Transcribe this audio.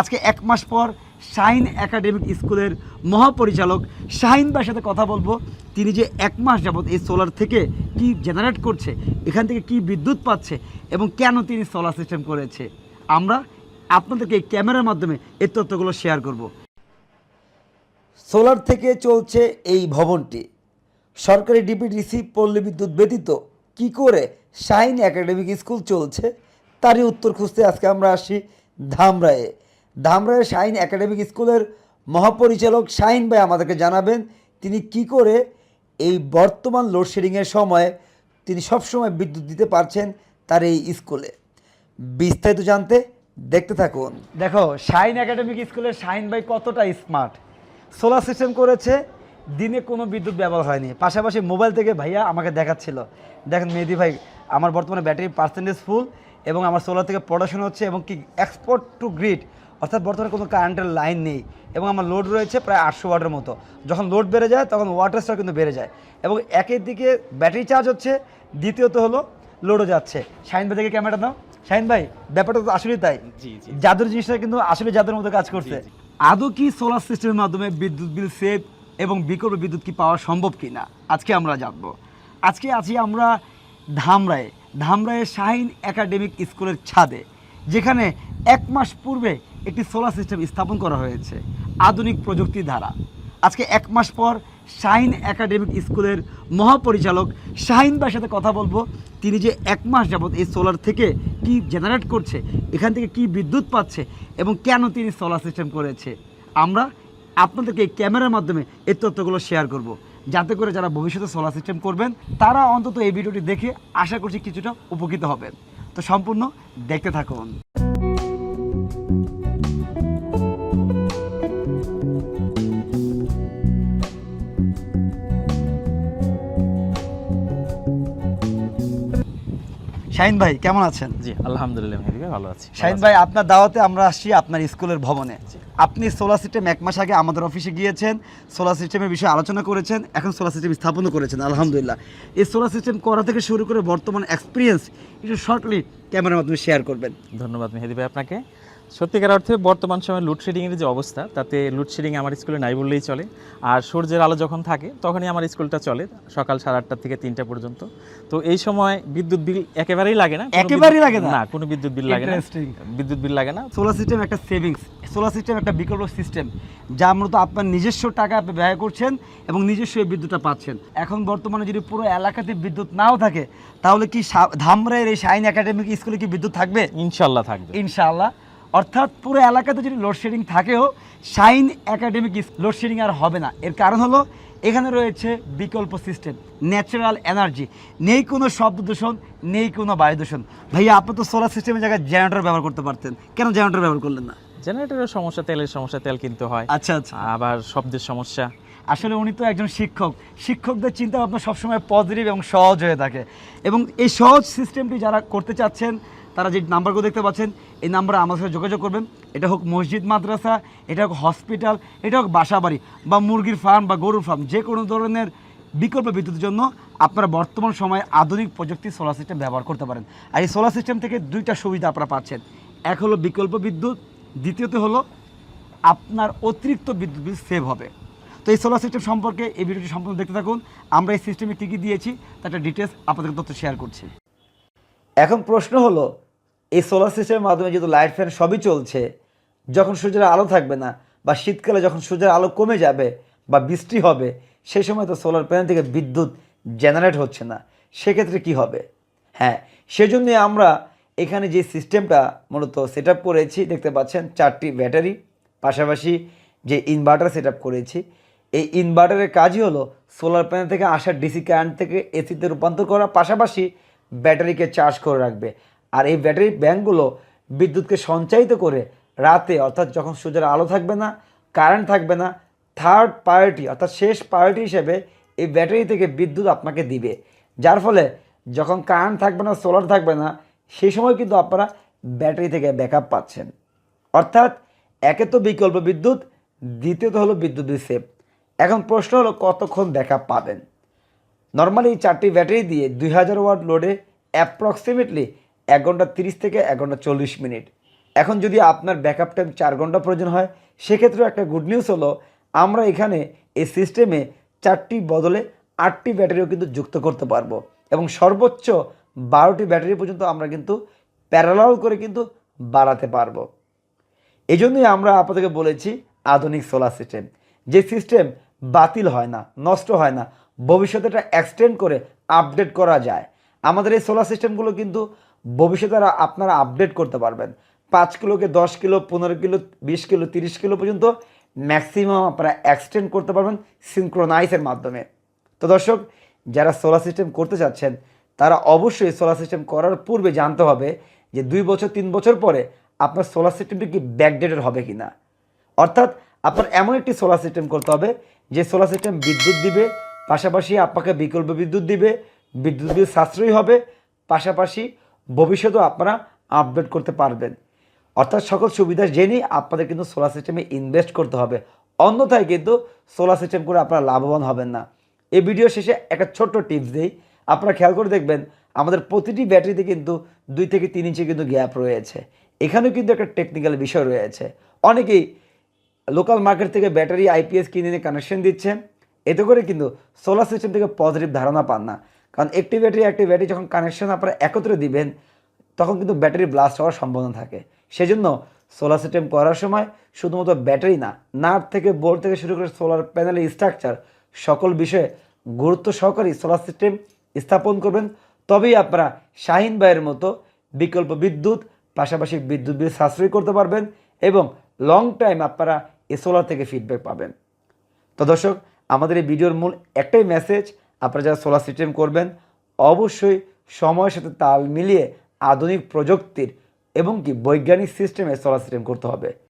আজকে এক মাস পর শাহিন একাডেমিক স্কুলের মহাপরিচালক শাহিন ভাইয়ের সাথে কথা বলব। তিনি যে এক মাস যাবত এই সোলার থেকে কি জেনারেট করছে, এখান থেকে কি বিদ্যুৎ পাচ্ছে এবং কেন তিনি সোলার সিস্টেম করেছে, আমরা আপনাদেরকে এই ক্যামেরার মাধ্যমে এই তথ্যগুলো শেয়ার করব। সোলার থেকে চলছে এই ভবনটি। সরকারি ডিপিডিসি পল্লী বিদ্যুৎ ব্যতীত কি করে শাহিন একাডেমিক স্কুল চলছে, তারই উত্তর খুঁজতে আজকে আমরা আসি ধামরায়ে ধামরায়ে শাহিন একাডেমিক স্কুলের মহাপরিচালক শাহিন ভাই আমাদেরকে জানাবেন, তিনি কি করে এই বর্তমান লোডশেডিংয়ের সময় তিনি সবসময় বিদ্যুৎ দিতে পারছেন তার এই স্কুলে। বিস্তারিত জানতে দেখতে থাকুন। দেখো, শাহিন একাডেমিক স্কুলের শাহিন ভাই কতটা স্মার্ট। সোলার সিস্টেম করেছে, দিনে কোনো বিদ্যুৎ ব্যবহার হয়নি। পাশাপাশি মোবাইল থেকে ভাইয়া আমাকে দেখাচ্ছিল। দেখেন মেহেদি ভাই, আমার বর্তমানে ব্যাটারি পার্সেন্টেজ ফুল এবং আমার সোলার থেকে প্রোডাকশন হচ্ছে এবং কি এক্সপোর্ট টু গ্রিড অর্থাৎ বর্তমানে কোনো কারেন্টের লাইন নেই এবং আমার লোড রয়েছে প্রায় আটশো ওয়াটের মতো। যখন লোড বেড়ে যায় তখন ওয়াটার স্টক কিন্তু বেড়ে যায় এবং একের দিকে ব্যাটারি চার্জ হচ্ছে দ্বিতীয়ত হলো লোডও যাচ্ছে। শাহিন ভাই থেকে ক্যামেরা দাও শাহিন ভাই ব্যাপারটা তো আসলেই তাই। জি, জি। জাদুর জিনিসটা কিন্তু আসলে জাদুর মতো কাজ করছে। আদৌ কি সোলার সিস্টেমের মাধ্যমে বিদ্যুৎ বিল সেভ এবং বিকল্প বিদ্যুৎ কি পাওয়া সম্ভব কি না আজকে আমরা জানব। আজকে আছি আমরা ধামরায়ে। ধামরায়ে শাহিন একাডেমিক স্কুলের ছাদে যেখানে এক মাস পূর্বে একটি সোলার সিস্টেম স্থাপন করা হয়েছে আধুনিক প্রযুক্তি দ্বারা। আজকে এক মাস পর শাহিন একাডেমিক স্কুলের মহাপরিচালক শাহিন ভাইয়ের সাথে কথা বলব। তিনি যে এক মাস যাবত এই সোলার থেকে কি জেনারেট করছে, এখান থেকে কি বিদ্যুৎ পাচ্ছে এবং কেন তিনি সোলার সিস্টেম করেছে, আমরা আপনাদেরকে এই ক্যামেরার মাধ্যমে এই তথ্যগুলো শেয়ার করব। যাতে করে যারা ভবিষ্যতে সোলার সিস্টেম করবেন, তারা অন্তত এই ভিডিওটি দেখে আশা করছি কিছুটা উপকৃত হবেন। তো সম্পূর্ণ দেখতে থাকুন। শাহিন ভাই কেমন আছেন? জি আলহামদুলিল্লাহ ভাই ভালো আছি। শাহিন ভাই আপনার দাওয়াতে আমরা আসছি আপনার স্কুলের ভবনে। আপনি সোলার সিস্টেম এক মাস আগে আমাদের অফিসে গিয়েছেন সোলার সিস্টেমের বিষয়ে আলোচনা করেছেন এখন সোলার সিস্টেম স্থাপন করেছেন আলহামদুলিল্লাহ। এই সোলার সিস্টেম করা থেকে শুরু করে বর্তমান এক্সপিরিয়েন্স একটু শর্টলি ক্যামেরার মাধ্যমে শেয়ার করবেন। ধন্যবাদ মেহেদি ভাই আপনাকে। সত্যিকার অর্থে বর্তমান সময়ে লোডশেডিংয়ের যে অবস্থা তাতে লোডশেডিং আমার স্কুলে নাই বললেই চলে। আর সূর্যের আলো যখন থাকে তখনই আমার স্কুলটা চলে সকাল সাড়ে আটটা থেকে তিনটা পর্যন্ত। তো এই সময় বিদ্যুৎ বিল একেবারেই লাগে না একেবারেই লাগে না? না কোনো বিদ্যুৎ বিল লাগে না। বিদ্যুৎ বিল লাগে না। সোলার সিস্টেম একটা সেভিংস সোলার সিস্টেম একটা বিকল্প সিস্টেম যা মূলত আপনার নিজস্ব টাকা আপনি ব্যয় করছেন এবং নিজস্ব এই বিদ্যুৎটা পাচ্ছেন। এখন বর্তমানে যদি পুরো এলাকাতে বিদ্যুৎ নাও থাকে তাহলে কি ধামরাইয়ের এই শাইন একাডেমিক স্কুলে কি বিদ্যুৎ থাকবে? ইনশাল্লাহ থাকবে। ইনশাআল্লাহ। অর্থাৎ পুরো এলাকাতে যদি লোডশেডিং থাকেও শাইন একাডেমিক লোডশেডিং আর হবে না। এর কারণ হলো এখানে রয়েছে বিকল্প সিস্টেম ন্যাচারাল এনার্জি নেই কোনো শব্দ দূষণ নেই কোনো বায়ু দূষণ। ভাইয়া আপনি তো সোলার সিস্টেমের জায়গায় জেনারেটর ব্যবহার করতে পারতেন। কেন জেনারেটর ব্যবহার করলেন না? জেনারেটরের সমস্যা তেলের সমস্যা তেল কিনতে হয়। আচ্ছা আচ্ছা। আবার শব্দের সমস্যা। আসলে উনি তো একজন শিক্ষক। শিক্ষকদের চিন্তা ভাবনা সবসময় পজিটিভ এবং সহজ হয়ে থাকে। এবং এই সহজ সিস্টেমটি যারা করতে চাচ্ছেন তারা যে নাম্বারগুলো দেখতে পাচ্ছেন, এই নাম্বারে আমার সাথে যোগাযোগ করবেন। এটা হোক মসজিদ, মাদ্রাসা, এটা হোক হসপিটাল, এটা হোক বাসাবাড়ি বা মুরগির ফার্ম বা গরুর ফার্ম যে কোনো ধরনের বিকল্প বিদ্যুতের জন্য আপনারা বর্তমান সময়ে আধুনিক প্রযুক্তি সোলার সিস্টেম ব্যবহার করতে পারেন। আর এই সোলার সিস্টেম থেকে দুইটা সুবিধা আপনারা পাচ্ছেন। এক হলো বিকল্প বিদ্যুৎ, দ্বিতীয়ত হলো আপনার অতিরিক্ত বিদ্যুৎ বিল সেভ হবে। তো এই সোলার সিস্টেম সম্পর্কে এই ভিডিওটি সম্পূর্ণ দেখতে থাকুন। আমরা এই সিস্টেমে কী কী দিয়েছি, তার ডিটেলস আপনাদের তথ্য শেয়ার করছি। এখন প্রশ্ন হলো এই সোলার সিস্টেমের মাধ্যমে যেহেতু লাইট ফ্যান সবই চলছে, যখন সূর্যের আলো থাকবে না বা শীতকালে যখন সূর্যের আলো কমে যাবে বা বৃষ্টি হবে সেই সময় তো সোলার প্যানেল থেকে বিদ্যুৎ জেনারেট হচ্ছে না। সেক্ষেত্রে কি হবে? হ্যাঁ সেজন্য আমরা এখানে যে সিস্টেমটা মূলত সেট করেছি, দেখতে পাচ্ছেন চারটি ব্যাটারি পাশাপাশি যে ইনভার্টার সেট করেছি। এই ইনভার্টারের কাজই হলো সোলার প্যানেল থেকে আসা ডিসি কারেন্ট থেকে এসিতে রূপান্তর করা, পাশাপাশি ব্যাটারিকে চার্জ করে রাখবে। আর এই ব্যাটারি ব্যাঙ্কগুলো বিদ্যুৎকে সঞ্চায়িত করে রাতে, অর্থাৎ যখন সূর্যের আলো থাকবে না, কারেন্ট থাকবে না থার্ড প্রায়োরিটি অর্থাৎ শেষ প্রায়োরিটি হিসেবে এই ব্যাটারি থেকে বিদ্যুৎ আপনাকে দিবে। যার ফলে যখন কারেন্ট থাকবে না সোলার থাকবে না, সেই সময় কিন্তু আপনারা ব্যাটারি থেকে ব্যাকআপ পাচ্ছেন। অর্থাৎ একে তো বিকল্প বিদ্যুৎ, দ্বিতীয়ত হলো বিদ্যুৎ সেভ এখন প্রশ্ন হলো, কতক্ষণ ব্যাকআপ পাবেন? নর্মালি চারটি ব্যাটারি দিয়ে দুই হাজার ওয়াট লোডে অ্যাপ্রক্সিমেটলি এক ঘণ্টা তিরিশ থেকে এক ঘণ্টা চল্লিশ মিনিট। এখন যদি আপনার ব্যাকআপ টাইম চার ঘণ্টা প্রয়োজন হয়, সেক্ষেত্রেও একটা গুড নিউজ হলো, আমরা এখানে এই সিস্টেমে চারটি বদলে আটটি ব্যাটারিও কিন্তু যুক্ত করতে পারব। এবং সর্বোচ্চ বারোটি ব্যাটারি পর্যন্ত আমরা কিন্তু প্যারালাল করে কিন্তু বাড়াতে পারব। এই জন্যই আমরা আপনাদেরকে বলেছি আধুনিক সোলার সিস্টেম যে সিস্টেম বাতিল হয় না, নষ্ট হয় না, ভবিষ্যতে এটা এক্সটেন্ড করে আপডেট করা যায়। আমাদের এই সোলার সিস্টেমগুলো কিন্তু ভবিষ্যতে আপনারা আপডেট করতে পারবেন। পাঁচ কিলোকে দশ কিলো, পনেরো কিলো, বিশ কিলো, তিরিশ কিলো পর্যন্ত ম্যাক্সিমাম আপনারা এক্সটেন্ড করতে পারবেন সিনক্রোনাইজের মাধ্যমে। তো দর্শক, যারা সোলার সিস্টেম করতে চাচ্ছেন, তারা অবশ্যই সোলার সিস্টেম করার পূর্বে জানতে হবে যে দুই বছর, তিন বছর পরে আপনার সোলার সিস্টেমটি কি ব্যাকডেটেড হবে কি না অর্থাৎ আপনার এমন একটি সোলার সিস্টেম করতে হবে যে সোলার সিস্টেম বিদ্যুৎ দিবে, পাশাপাশি আপনাকে বিকল্প বিদ্যুৎ দিবে, বিদ্যুৎ বিল সাশ্রয়ী হবে, পাশাপাশি ভবিষ্যতেও আপনারা আপডেট করতে পারবেন। অর্থাৎ সকল সুবিধা জেনেই আপনাদের কিন্তু সোলার সিস্টেমে ইনভেস্ট করতে হবে। অন্যথায় কিন্তু সোলার সিস্টেম করে আপনারা লাভবান হবেন না। এই ভিডিও শেষে একটা ছোট্ট টিপস দিই। আপনারা খেয়াল করে দেখবেন, আমাদের প্রতিটি ব্যাটারিতে কিন্তু দুই থেকে তিন ইঞ্চি কিন্তু গ্যাপ রয়েছে। এখানেও কিন্তু একটা টেকনিক্যাল বিষয় রয়েছে। অনেকেই লোকাল মার্কেট থেকে ব্যাটারি আইপিএস কিনে নিয়ে কানেকশন দিচ্ছে এতে করে কিন্তু সোলার সিস্টেম থেকে পজিটিভ ধারণা পান না। কারণ একটি ব্যাটারি একটি ব্যাটারি যখন কানেকশন আপনারা একত্রে দিবেন, তখন কিন্তু ব্যাটারি ব্লাস্ট হওয়ার সম্ভাবনা থাকে। সেজন্য সোলার সিস্টেম করার সময় শুধুমাত্র ব্যাটারি না নাট থেকে বোর্ড থেকে শুরু করে সোলার প্যানেলের স্ট্রাকচার সকল বিষয়ে গুরুত্ব সহকারে সোলার সিস্টেম স্থাপন করবেন। তবেই আপনারা শাহিন ভাইয়ের মতো বিকল্প বিদ্যুৎ, পাশাপাশি বিদ্যুৎ বিল সাশ্রয় করতে পারবেন এবং লং টাইম আপনারা এ সোলার থেকে ফিডব্যাক পাবেন। তো দর্শক, আমাদের এই ভিডিওর মূল একটাই মেসেজ আপনারা যারা সোলার সিস্টেম করবেন, অবশ্যই সময়ের সাথে তাল মিলিয়ে আধুনিক প্রযুক্তির এবং কি বৈজ্ঞানিক সিস্টেমে সোলার সিস্টেম করতে হবে।